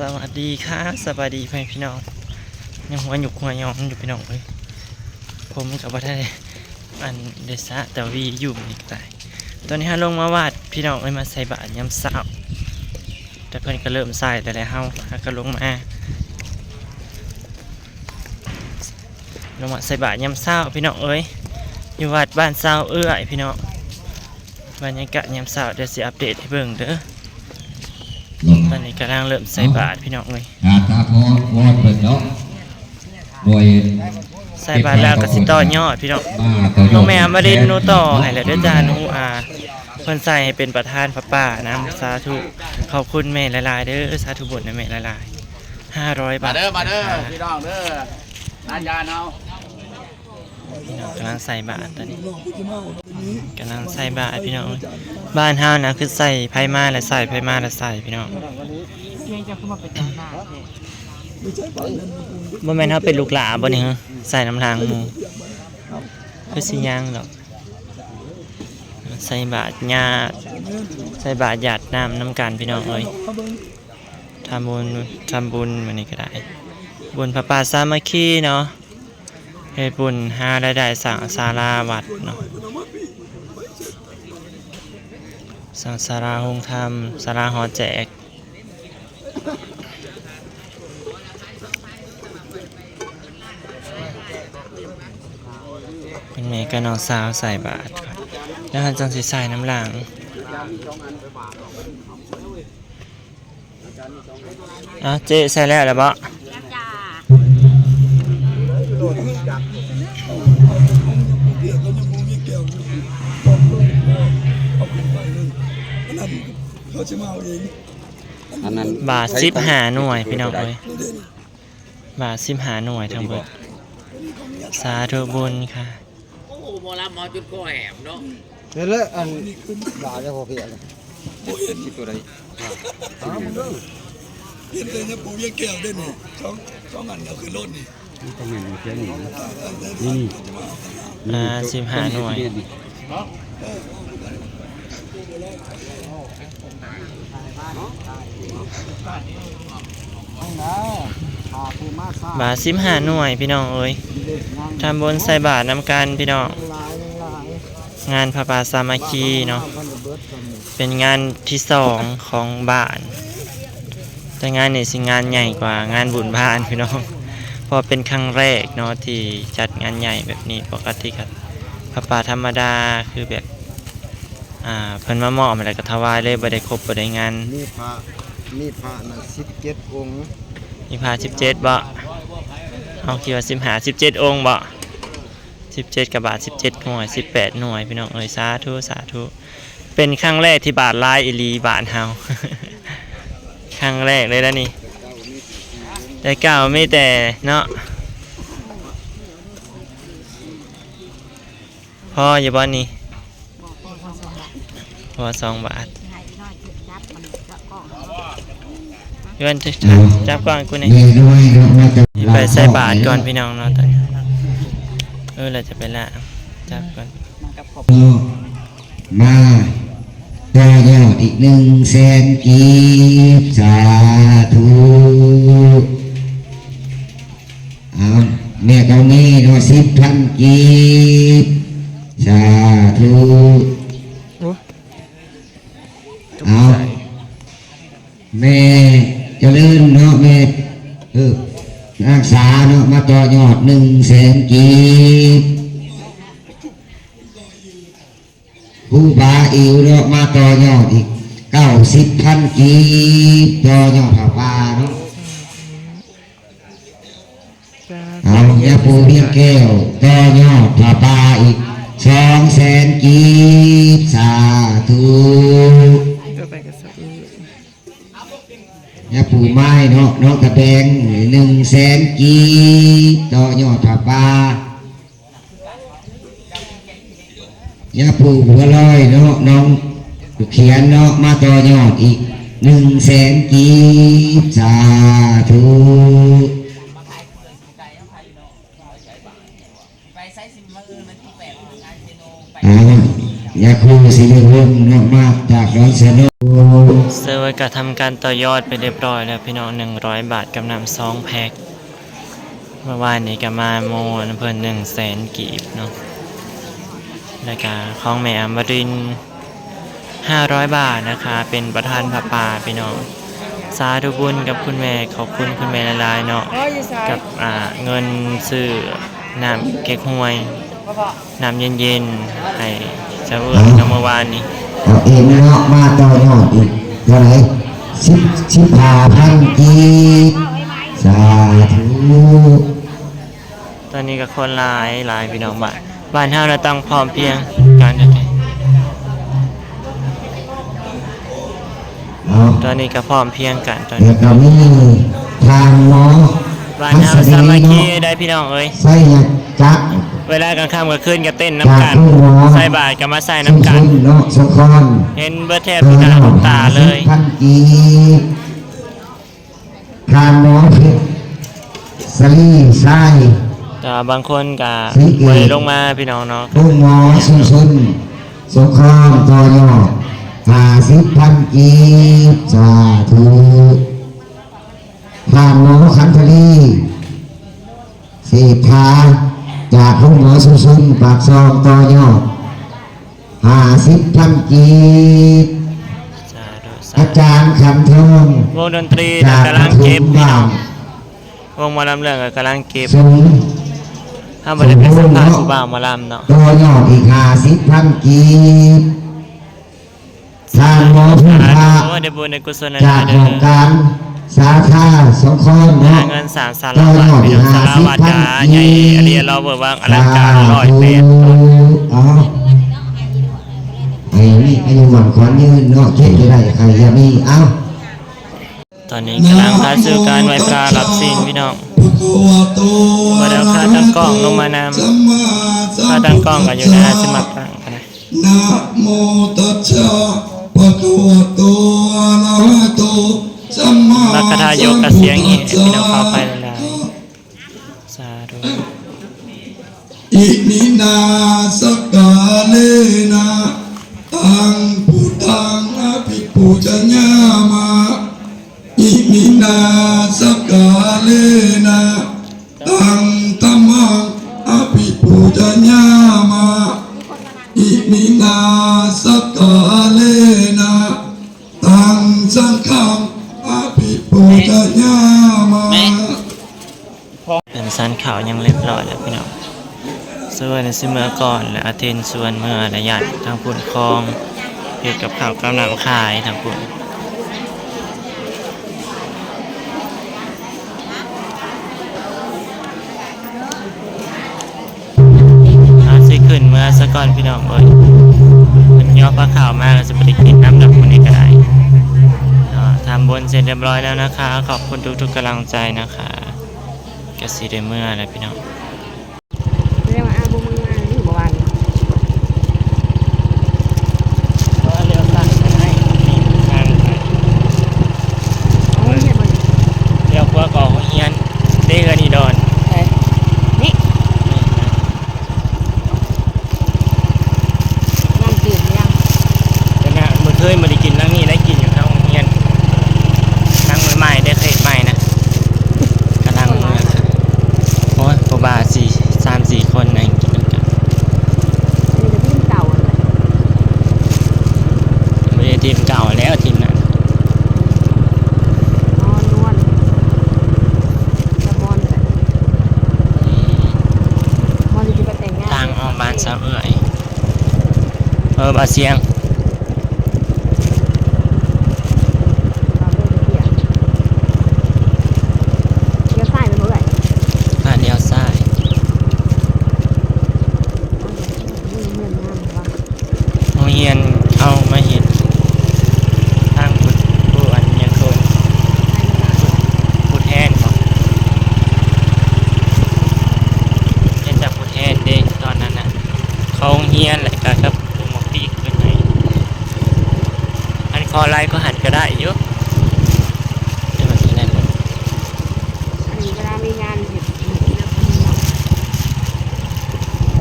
สวัสดีค่ะสวัสดีพี่น้องยังหัวหยุกหัวยองอยู่พี่น้องเลยผมกับว่าได้อันเดซะแต่วีอยู่อีกตายตอนนี้ฮะลงมาวาดพี่น้องเลยมาใส่บาตรยำเศร้าแต่เพิ่นก็เริ่มใส่แต่แล้วเฮาฮะก็ลงมาลงมาใส่บาตรยำเศร้าพี่น้องเอ้ยอยู่วัดบ้านเศร้าเอื้อยพี่น้องบรรยากาศยำเศร้าเดี๋ยวสิอัปเดตให้เบิ่งเด้อ อนนี้กำลังเริ่มใส่บาตรพี่น้องเลยอาตาพอวอดเปิดเนาะโดยใส่บาตรแล้วก็สิต่อยอดพี่น้องบ้าต่อยอดน้องแม่มารินหนูต่อให้แล้วเด้อจ้าหนูอ่าเพิ่นใส่ให้เป็นประธานพระป่านะสาธุขอบคุณแม่หลายๆเด้อสาธุบุญนะแม่หลายๆห้าร้อยมาบาทเด้อมาเด้อพี่น้องเด้อร้านยานเอาพี่น้อง กำลังใส่บาตรตอนนี้กำลังใส่บาตรพี่น้องบ้านเฮานะคือใส่ไผมาและใส่ไผมาและใส่พี่น้องบ่แม่นเฮาเป็นลูกหลาบ่นี่ฮะใส่น้ำลางมูคือสิย่างดอกใส่บาตรญาใส่บาตรญาติน้ำน้ำกันพี่น้องเอ้ยทำบุญทำบุญวันนี้ก็ได้บุญพระป่าสามัคคีเนาะ เฮ็ดบุญหารายได้สร้างศาลาวัดเนาะสร้างศาลาโฮงธรรมศาลาหอแจกเป็นแม่กับน้องสาวใส่บาตรก่อนแล้วหันจังสิใส่น้ำหลังอะเจ๊ใส่แล้วหรือเปล่า บ่เขาจะมาเอาเองอันนั้นบาทสิบหาหน่วยพี่น้องเอ้ยบาทสิบหาหน่วยทั้งหมดสาธุบุญค่ะโอ้หมอลำหมอจุดก็แหมเนาะเดี๋ยวเลยอันด่าจะพอเพียงคิดตัวใดเห็นเลยนะปูยังแก้วได้นี่ช่องช่องอันเราคือรถนี่ อ่าสิบหาหน่วย บาทสิบหาหน่วยพี่น้องเอ้ยทำบุญใส่บาทนำกันพี่น้อง งานพระป่าสามัคคีเนาะ เป็นงานที่สองของบ้าน แต่งานนี้สิงานใหญ่กว่างานบุญบ้านพี่น้องเพ ราะเป็นครั้งแรกเนาะที่จัดงานใหญ่แบบนี้ปกติกันพระป่าธรรมดาคือแบบอ่าเพิ่นมามอบอะไรก็ถวายเลยบ่ได้ครบบ่ได้งานนี่พระนี่พระนะสิบเจ็ดองค์มีพา17บ่เอาคิดว่า15 17องค์บ่17กับบาท17หน่วย18หน่วยพี่น้องเอ้ยสาธุสาธุเป็นครั้งแรกที่บาทหลายอีหลีบาทเฮาครั้งแรกเลยแล้วนี่ แต่เก่าไม่แต่เนาะพ่ออย่าบอนนี่พอสองบาทเพื่อนจับก่อนกูนี่ยไปใส่บาทก่อนพี่น้องเนาะตอนนี้เออเราจะไปละจับก่อนเนาะมาต่อยอดอีกหนึ่งแสนกีบสาธุ เอาแม่ก็มีเนาะสิบพันกีบสาธุเอาแม่เจริญเนาะแม่เออรักษาเนาะมาต่อยอดหนึ่งแสนกีบผู้บาอิวเนาะมาต่อยอดอีกเก้าสิบพันกีบต่อยอดผ้าป่าเนาะ เอายาปูเรียกแก้วต่อยอดผ้าป่าอีกสองแสนกีบสาธุยาปูไม้เนาะเนาะกระแบงหนึ่งแสนกีบต่อยอดผ้าป่ายาปูหัวลอยเนาะน้องเขียนเนาะมาต่อยอดอีกหนึ่งแสนกีบสาธุอ่า ยาคูสิริวงศ์เนาะมาจากร้อนเสนโเซอร์ไว้ก็ทำการต่อยอดไปเรียบร้อยแล้วพี่น้อง100บาทกำนำซองแพ็คเมื่อวานนี้ก็มาโมนเพิ่น1แสนกีบเนาะแล้วก็ของแม่อมรินทร์500บาทนะคะ เป็นประธานพระป่าพี่น้องสาธุบุญกับคุณแม่ขอบคุณคุณแม่หลายๆเนาะกับอ่าเงินซื้อน้ำเก๊กฮวย น้ำเย็นๆให้เจ้าเอื้อเมื่อวานนี้เอาเองเนาะมาต่อยอดอีกเท่าไหร่สิบสิบห้าพันกีบสาธุตอนนี้ก็คนหลายหลายพี่น้องบ้านบ้านเฮาเราต้องพร้อมเพรียงการเดินทางเอาตอนนี้ก็พร้อมเพรียงกันตอนเดี๋ยนี้วก็มีทางเนาะบ้านเฮาสามัคคีได้พี่น้องเอ้ยใส่หักจัก เวลากลางค่ำกลางคืนก็เต้นน้ำกันใส่บาตรก็มาใส่น้ำกันชุมๆเนาะสะคอนเห็นเบิดแทบทุกหน้าทุกตาเลยพันกีบทางน้องเพชรสลีไส้แต่บางคนก็สีเกตบ่ได้ลงมาพี่น้องเนาะลูกหมอชุมชนสงครามต่อยอดห้าสิบพันกีบสาธุทางน้องขันธลีเศรษฐา จากลูกหมอชุมชนปากซองต่อยอดห้าสิบพันกีบสาธุสาอาธุจารย์ขันทองวงดนตรีจากกำลังเก็บพี่บ้าน้อนงวงหมอลำเรื่องก็กำลังเก็บสูงถ้าบ่ได้เป็นสัมภาษณ์ผู้บ่าวหมอลำเนาะตัวยอดอีกห้าสิบพันกีบทางหมอพึ่งพาโอ้ได้บุญในกุศลจากเด้โครองการ สาขาสงเคราะห์หาเนาะเงินสามสารวัตรพี่น้องสารวัตรจ๋าใหญ่อเรียนเราเบิกว่าอลังการร้อยเป็ดอ๋อไอ้นี่อายุหมันขวัญยืนเนาะเจ็บจะได้ใครจะมีเอ้าตอนนี้กำลังพาสู่การไหว้พระรับศีลพี่น้องพุทโธโตบ่ได้เอาค่าตั้งกล้องลงมานำสัมมาสัมถ้าพุทตั้งธัสกล้องก็อยู่ในอาสมัครตั้งกันนะนะโมตัสสะภะคะวะโตอะระหะโตสัม มามัคคทายกกับเสียงเหีพี่น้องเข้าไปหลายๆสาธุอิมินาสกกาเลนะตังพุทธา เป็นสันขาวยังเรียบร้อยแล้วพี่น้องส่วนซิเมื่อก่อนและอาเทนส่วนเมื่อระยะทางปุ่นคลองเกี่ยวกับข่าวกำลังขายทางปุ่นเอาสิขึ้นเมื่อสะก่อนพี่น้องเอ้ยมันย่อปลาข่าวมากแล้วจะไปกินน้ำดับคนนี้ก็ได้ทำบนเสร็จเรียบร้อยแล้วนะคะ ขอบคุณทุกๆกำลังใจนะคะ กระสีเดเมื่อแล้วพี่น้อง เรียกว่าอาบุมึงมาที่บอกว่า เลี้ยวซ้ายไปให้นี่ทางไป โอ้ยเนี่ยมัน เลี้ยวขวาก่อหัวเฮียนเด้กันอีดอน นี่งานตื่นยัง แต่น่ะมือเคยมาได้กินนั่งนี่ได้กินอยู่ทางหัวเฮียนนั่งใหม่ๆได้เคยใหม่นะกำลังเมื่อค่ะโอ้ยปบาสี่สามสี่คนนะกินด้วยกัน มีแต่พี่เก่าเลย ไม่ได้ทีมเก่าแล้วทีมนั้น นอนนวลจะมอนแต่มอนจะไปแต่งงาน ทางออกบ้านสาวเอื่อย เออบาเสียง เราเลิกเดี๋ยวเดี๋ยวใส่ไปเมื่อไหร่ ผ่านเดียวซ้าย มึงเงินงานวะ โรงเรียนเข้ามาเห็นทางผู้ผู้อันยังคนผู้แทนก่อนเห็นจากผู้แทนเด้ตอนนั้นนะเขาโรงเรียนแหละกับผู้หมกปีกขึ้นไป อันคอไลน์ก็หันก็ได้เยอะเดี๋ยวมันจะได้หมดอันนี้เวลามีงานเห็ดนะ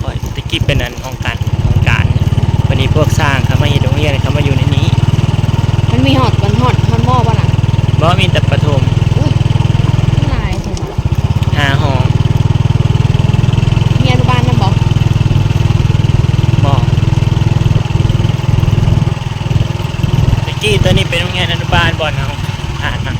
โอ้ยตะกี้เป็นอันองค์การองค์การวันนี้พวกสร้างเขามาเห็นโรงเรียนเขามาอยู่ในนี้ มันมีหอดกันหอดหอดหม้อป่ะน่ะบ่มีแต่ปฐม ลายใช่ไหม หาห้อง มีอนุบาลนะบอก บ่ตะกี้ตัวนี้เป็นโรงเรียนอนุบาลบ่อนเอาอ่านมา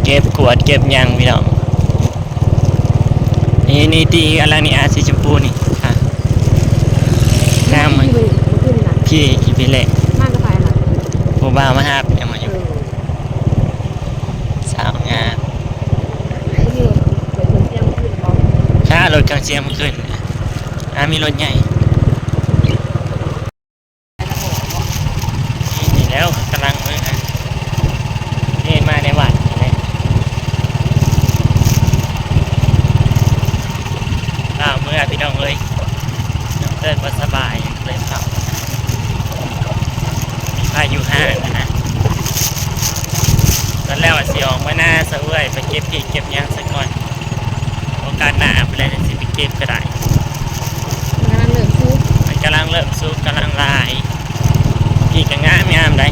เก็บขวดเก็บหยังพี่น้องนี่นี่ตีอะไรนี่อาสีชมพูนี่ค่ะน้ำมันที่มันขึ้นน่ะพี่กี่พี่เล็กมากกระไปน่ะผู้บ่าวมาหายังมาอเอยู่อสาวงามไอ้นี่เปิดเผยเสียงขึ้นบอกถ้ารถกลางเสียงมันขึ้นอ่ามีรถใหญ่นี่แล้วกำลังมืออะนี่มาในวัดเห็นไหมอ้าวมืออะพี่น้องเลยน้ำเต้นว่าสบายเลยครับมีพายุห้างนะนะตอนแรกว่าสิออกมาหน้าสะเอื้อยไปเก็บพี่เก็บหยังสักก่อนโอกาสหน้าไปเลยสิไปเก็บก็ได้มันกำลังเหลือซุปมันกำลังเริ่มซุกกำลังลายพี่ก็งามงามได้